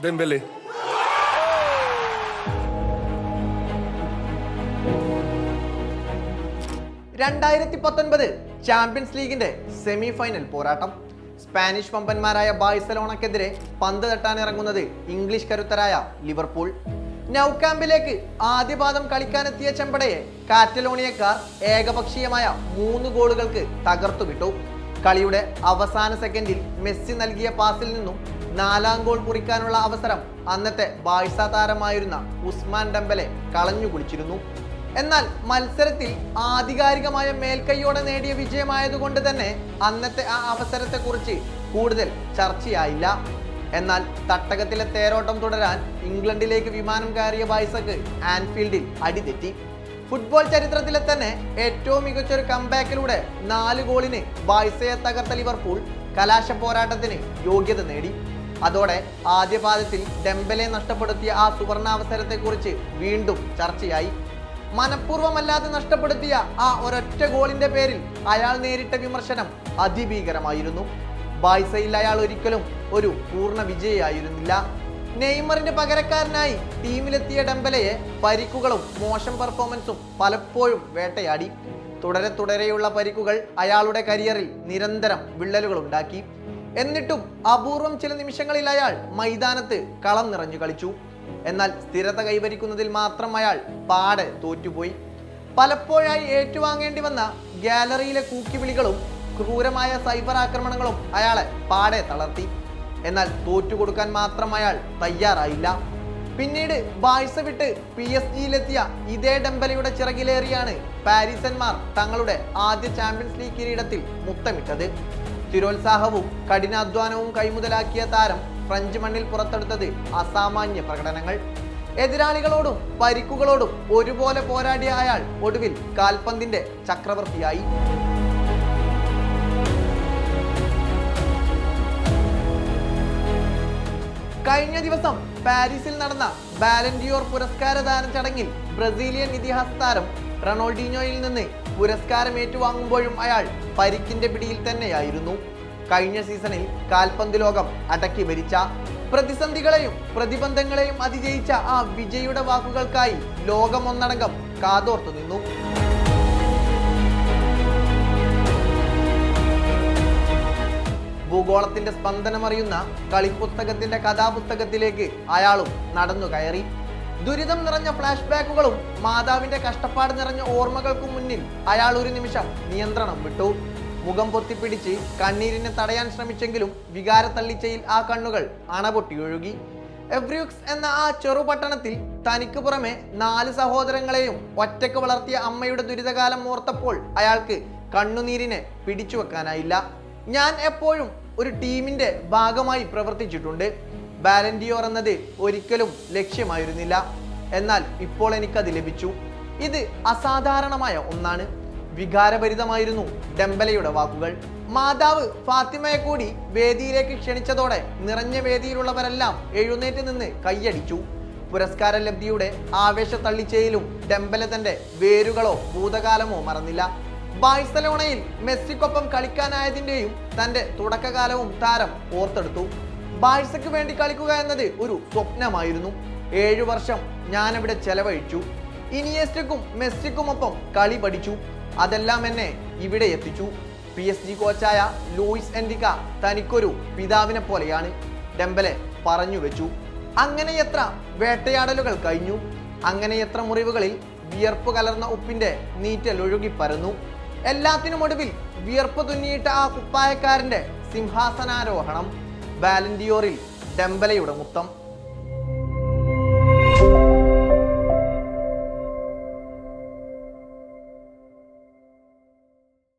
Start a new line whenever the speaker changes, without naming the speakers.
Dembele.
രണ്ടായിരത്തി പത്തൊൻപത് champions ലീഗിന്റെ സെമി ഫൈനൽ പോരാട്ടം. സ്പാനിഷ് വമ്പന്മാരായ ബാഴ്സലോണക്കെതിരെ പന്ത് തട്ടാനിറങ്ങുന്നത് ഇംഗ്ലീഷ് കരുത്തരായ ലിവർപൂൾ. നൗകാമ്പിലേക്ക് ആദ്യപാദം കളിക്കാനെത്തിയ ചെമ്പടയെ കാറ്റലോണിയക്കാർ ഏകപക്ഷീയമായ മൂന്ന് ഗോളുകൾക്ക് തകർത്തുവിട്ടു. കളിയുടെ അവസാന സെക്കൻഡിൽ മെസ്സി നൽകിയ പാസിൽ നിന്നും നാലാം ഗോൾ കുറിക്കാനുള്ള അവസരം അന്നത്തെ ബാഴ്സ താരമായിരുന്ന ഉസ്മാൻ ഡംബലെ കളഞ്ഞു കുളിച്ചിരുന്നു. എന്നാൽ മത്സരത്തിൽ ആധികാരികമായ മേൽക്കൈയോടെ നേടിയ വിജയമായതുകൊണ്ട് തന്നെ അന്നത്തെ ആ അവസരത്തെക്കുറിച്ച് കൂടുതൽ ചർച്ചയായില്ല. എന്നാൽ തട്ടകത്തിലെ തേരോട്ടം തുടരാൻ ഇംഗ്ലണ്ടിലേക്ക് വിമാനം കയറിയ ബായ്സക്ക് ആൻഫീൽഡിൽ അടിതെറ്റി. ഫുട്ബോൾ ചരിത്രത്തിലെ തന്നെ ഏറ്റവും മികച്ച ഒരു കംബാക്കിലൂടെ നാല് ഗോളിന് ബായ്സയെ തകർത്ത ലിവർപൂൾ കലാശ പോരാട്ടത്തിന് യോഗ്യത നേടി. അതോടെ ആദ്യപാദത്തിൽ പാദത്തിൽ ഡെമ്പലെ നഷ്ടപ്പെടുത്തിയ ആ സുവർണാവസരത്തെക്കുറിച്ച് വീണ്ടും ചർച്ചയായി. മനഃപൂർവമല്ലാതെ നഷ്ടപ്പെടുത്തിയ ആ ഒരൊറ്റ ഗോളിന്റെ പേരിൽ അയാൾ നേരിട്ട വിമർശനം അതിഭീകരമായിരുന്നു. ബായ്സയിൽ അയാൾ ഒരിക്കലും ഒരു പൂർണ വിജയിയായിരുന്നില്ല. നെയ്മറിന്റെ പകരക്കാരനായി ടീമിലെത്തിയ ഡെമ്പലയെ പരിക്കുകളും മോശം പെർഫോമൻസും പലപ്പോഴും വേട്ടയാടി. തുടരെ തുടരെയുള്ള പരിക്കുകൾ അയാളുടെ കരിയറിൽ നിരന്തരം വിള്ളലുകൾ ഉണ്ടാക്കി എന്നിട്ടും അപൂർവം ചില നിമിഷങ്ങളിൽ അയാൾ മൈതാനത്ത് കളം നിറഞ്ഞു കളിച്ചു. എന്നാൽ സ്ഥിരത കൈവരിക്കുന്നതിൽ മാത്രം അയാൾ പാടെ തോറ്റുപോയി. പലപ്പോഴായി ഏറ്റുവാങ്ങേണ്ടി വന്ന ഗാലറിയിലെ കൂക്കിവിളികളും ക്രൂരമായ സൈബർ ആക്രമണങ്ങളും അയാളെ പാടെ തളർത്തി. എന്നാൽ തോറ്റുകൊടുക്കാൻ മാത്രം അയാൾ തയ്യാറായില്ല. പിന്നീട് ബാഴ്സ വിട്ട് പി എസ് ജിയിലെത്തിയ ഇതേ ഡംബലയുടെ ചിറകിലേറിയാണ് പാരീസന്മാർ തങ്ങളുടെ ആദ്യ ചാമ്പ്യൻസ് ലീഗ് കിരീടത്തിൽ മുത്തമിട്ടത്. സ്ഥിരോത്സാഹവും കഠിനാധ്വാനവും കൈമുതലാക്കിയ താരം ഫ്രഞ്ച് മണ്ണിൽ പുറത്തെടുത്തത് അസാമാന്യ പ്രകടനങ്ങൾ. എതിരാളികളോടും പരിക്കുകളോടും ഒരുപോലെ പോരാടിയ അയാൾ ഒടുവിൽ കാൽപന്തിന്റെ ചക്രവർത്തിയായി. കഴിഞ്ഞ ദിവസം പാരീസിൽ നടന്ന ബാലൻഡിയോർ പുരസ്കാരദാന ചടങ്ങിൽ ബ്രസീലിയൻ ഇതിഹാസ താരം റൊണാൾഡീനോയിൽ നിന്ന് പുരസ്കാരം ഏറ്റുവാങ്ങുമ്പോഴും അയാൾ പരിക്കിന്റെ പിടിയിൽ തന്നെയായിരുന്നു. കഴിഞ്ഞ സീസണിൽ കാൽപന്ത് ലോകം അടക്കി ഭരിച്ച പ്രതിസന്ധികളെയും പ്രതിബന്ധങ്ങളെയും അതിജയിച്ച ആ വിജയുടെ വാക്കുകൾക്കായി ലോകമൊന്നടങ്കം കാതോർത്തു നിന്നു. ഭൂഗോളത്തിന്റെ സ്പന്ദനമറിയുന്ന കളിപ്പുസ്തകത്തിന്റെ കഥാപുസ്തകത്തിലേക്ക് അയാളും നടന്നു കയറി. ദുരിതം നിറഞ്ഞ ഫ്ലാഷ് ബാക്കുകളും മാതാവിന്റെ കഷ്ടപ്പാട് നിറഞ്ഞ ഓർമ്മകൾക്കും മുന്നിൽ അയാൾ ഒരു നിമിഷം നിയന്ത്രണം വിട്ടു. മുഖം പൊത്തിപ്പിടിച്ച് കണ്ണീരിനെ തടയാൻ ശ്രമിച്ചെങ്കിലും വികാര തള്ളിച്ചയിൽ ആ കണ്ണുകൾ അണപൊട്ടി ഒഴുകി എവ്രിയുക്സ് എന്ന ആ ചെറുപട്ടണത്തിൽ തനിക്ക് പുറമെ നാല് സഹോദരങ്ങളെയും ഒറ്റയ്ക്ക് വളർത്തിയ അമ്മയുടെ ദുരിതകാലം ഓർത്തപ്പോൾ അയാൾക്ക് കണ്ണുനീരിനെ പിടിച്ചു വെക്കാനായില്ല ഞാൻ എപ്പോഴും ഒരു ടീമിന്റെ ഭാഗമായി പ്രവർത്തിച്ചിട്ടുണ്ട്. ബാലൻഡിയോർ എന്നത് ഒരിക്കലും ലക്ഷ്യമായിരുന്നില്ല. എന്നാൽ ഇപ്പോൾ എനിക്കത് ലഭിച്ചു. ഇത് അസാധാരണമായ ഒന്നാണ്. വികാരഭരിതമായിരുന്നു ഡെമ്പലയുടെ വാക്കുകൾ. മാതാവ് ഫാത്തിമയെ കൂടി വേദിയിലേക്ക് ക്ഷണിച്ചതോടെ നിറഞ്ഞ വേദിയിലുള്ളവരെല്ലാം എഴുന്നേറ്റ് നിന്ന് കൈയടിച്ചു. പുരസ്കാര ലബ്ധിയുടെ ആവേശ തള്ളിച്ചയിലും ഡെമ്പല തന്റെ വേരുകളോ ഭൂതകാലമോ മറന്നില്ല. ബാഴ്സലോണയിൽ മെസ്സിക്കൊപ്പം കളിക്കാനായതിന്റെയും തന്റെ തുടക്കകാലവും താരം ഓർത്തെടുത്തു. ബാഴ്സയ്ക്ക് വേണ്ടി കളിക്കുക എന്നത് ഒരു സ്വപ്നമായിരുന്നു. ഏഴു വർഷം ഞാനവിടെ ചെലവഴിച്ചു. ഇനിയസ്റ്റക്കും മെസ്സിക്കുമൊപ്പം കളി പഠിച്ചു. അതെല്ലാം എന്നെ ഇവിടെ എത്തിച്ചു. പി എസ് ജി കോച്ചായ ലൂയിസ് എൻഡിക്ക തനിക്കൊരു പിതാവിനെ പോലെയാണ് ഡെമ്പലെ പറഞ്ഞു വെച്ചു. അങ്ങനെ എത്ര വേട്ടയാടലുകൾ കഴിഞ്ഞു. അങ്ങനെ എത്ര മുറിവുകളിൽ വിയർപ്പ് കലർന്ന ഉപ്പിന്റെ നീറ്റൽ ഒഴുകി പരന്നു. എല്ലാത്തിനും ഒടുവിൽ വിയർപ്പ് തുന്നിയിട്ട ആ കുപ്പായക്കാരന്റെ സിംഹാസനാരോഹണം വാലന്റിയോറിൽ ഡെമ്പലയുടെ മുത്തം.